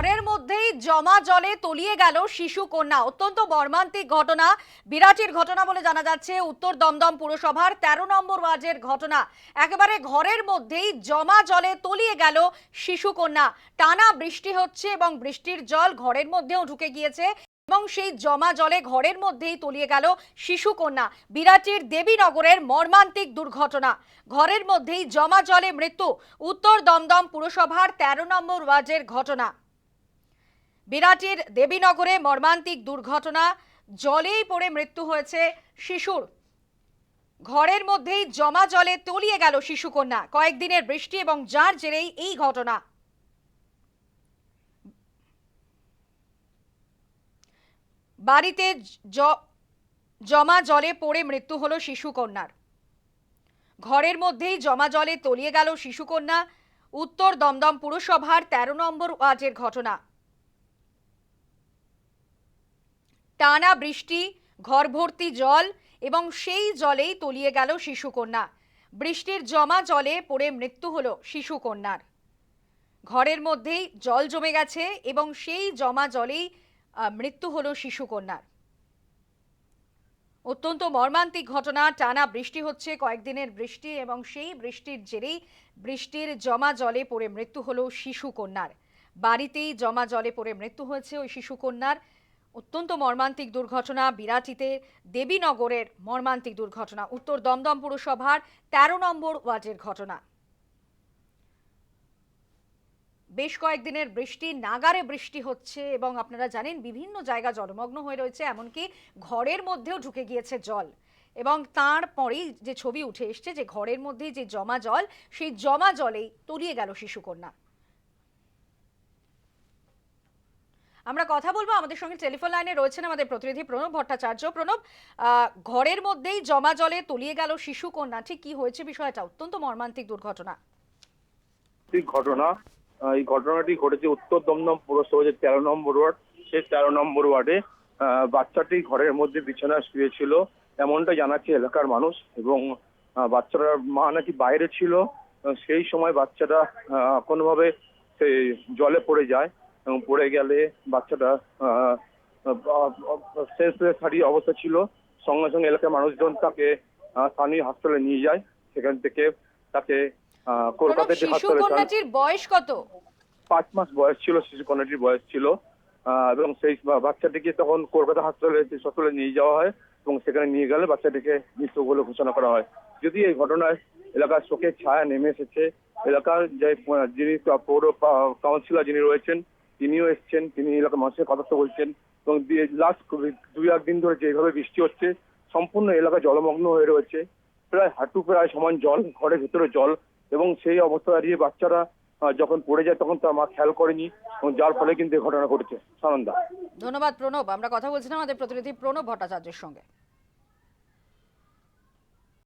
ঘরের মধ্যেই জমা জলে তলিয়ে গেল শিশু কন্যা। অত্যন্ত মর্মান্তিক ঘটনা, বিরাটির ঘটনা বলে জানা যাচ্ছে উত্তর দমদম পুরসভার তেরো নম্বর ওয়ার্ডের ঘটনা। একেবারে ঘরের মধ্যেই জমা জলে তলিয়ে গেল শিশু কন্যা। টানা বৃষ্টি হচ্ছে এবং বৃষ্টির জল ঘরের মধ্যেও ঢুকে গিয়েছে এবং সেই জমা জলে ঘরের মধ্যেই তলিয়ে গেল শিশু কন্যা। বিরাটির দেবীনগরের মর্মান্তিক দুর্ঘটনা। ঘরের মধ্যেই জমা জলে মৃত্যু। উত্তর দমদম পুরসভার তেরো নম্বর ওয়ার্ডের ঘটনা। বিরাটির দেবীনগরে মর্মান্তিক দুর্ঘটনা, জলেই পড়ে মৃত্যু হয়েছে শিশুর। ঘরের মধ্যেই জমা জলে তলিয়ে গেল শিশুকন্যা। কয়েকদিনের বৃষ্টি এবং যার জেরেই এই ঘটনা। বাড়িতে জমা জলে পড়ে মৃত্যু হলো শিশুকন্যার। ঘরের মধ্যেই জমা জলে তলিয়ে গেল শিশুকন্যা। উত্তর দমদম পুরসভার তেরো নম্বর ওয়ার্ডের ঘটনা। টানা বৃষ্টি ঘর ভর্তি জল এবং সেই জলেই তলিয়ে গেল শিশুকন্যা। বৃষ্টির জমা জলে পড়ে মৃত্যু হলো শিশুকন্যার। ঘরের মধ্যেই জল জমে গেছে এবং সেই জমা জলেই মৃত্যু হলো শিশুকন্যার। অত্যন্ত মর্মান্তিক ঘটনা, টানা বৃষ্টি হচ্ছে, কয়েকদিনের বৃষ্টি এবং সেই বৃষ্টির জেরেই বৃষ্টির জমা জলে পড়ে মৃত্যু হলো শিশুকন্যার। বাড়িতেই জমা জলে পড়ে মৃত্যু হয়েছে ওই শিশুকন্যার। অত্যন্ত মর্মান্তিক দুর্ঘটনা বিরাটিতে দেবীনগরের মর্মান্তিক দুর্ঘটনা, উত্তর দমদম পুরসভার তেরো নম্বর ওয়ার্ডের ঘটনা। বেশ কয়েকদিনের বৃষ্টি, নাগারে বৃষ্টি হচ্ছে এবং আপনারা জানেন বিভিন্ন জায়গা জলমগ্ন হয়ে রয়েছে, এমনকি ঘরের মধ্যেও ঢুকে গিয়েছে জল। এবং তারপরেই যে ছবি উঠে এসছে, যে ঘরের মধ্যেই যে জমা জল, সেই জমা জলেই তলিয়ে গেল শিশুকন্যা। আমরা কথা বলব আমাদের সঙ্গে টেলিফোন লাইনে রয়েছেন আমাদের প্রতিনিধি প্রণব ভট্টাচার্য। প্রণব ঘরের মধ্যেই জমা জলে তলিয়ে গেল শিশু কন্যা। ঠিক কি হয়েছে বিষয়টা? অত্যন্ত মর্মান্তিক দুর্ঘটনা। ঘটনা এই ঘটনাটি ঘটেছে উত্তর দমদম পুরসভা যে তেরো নম্বর ওয়ার্ড, সেই তেরো নম্বর ওয়ার্ডে বাচ্চাটি ঘরের মধ্যে বিছানায় শুয়েছিল। এমনটা জানাচ্ছে এলাকার মানুষ এবং বাচ্চাটার মা নাকি বাইরে ছিল। সেই সময় বাচ্চাটা কোনোভাবে জলে পড়ে যায়। এবং পড়ে গেলে বাচ্চাটা সেন্সলেস অবস্থা ছিল সঙ্গে সঙ্গে এলাকার মানুষজন তাকে স্থানীয় হাসপাতালে নিয়ে যায়। সেখান থেকে তাকে কলকাতার যে হাসপাতালে বয়স কত? পাঁচ মাস বয়স ছিল শিশু কন্যাটির বয়স ছিল। এবং সেই বাচ্চাটিকে তখন কলকাতা হাসপাতালে হাসপাতালে নিয়ে যাওয়া হয় এবং সেখানে নিয়ে গেলে বাচ্চাটিকে মৃত বলে ঘোষণা করা হয়। যদি এই ঘটনায় এলাকার শোকের ছায়া নেমে এসেছে এলাকার যে যিনি পৌর কাউন্সিলর যিনি রয়েছেন তিনিও এসেছেন, তিনি এলাকার মানুষের কথা বলছেন এবং লাস্ট দুই একদিন ধরে যেভাবে বৃষ্টি হচ্ছে, সম্পূর্ণ এলাকা জলমগ্ন হয়ে রয়েছে। প্রায় হাঁটু প্রায় সমান জল, ঘরের ভিতরে জল এবং সেই অবস্থা দাঁড়িয়ে বাচ্চারা যখন পড়ে যায় তখন তার মা খেয়াল করেনি এবং যার ফলে কিন্তু এই ঘটনা ঘটেছে। সানন্দা। ধন্যবাদ প্রণব, আমরা কথা বলছিলাম আমাদের প্রতিনিধি প্রণব ভট্টাচার্যের সঙ্গে।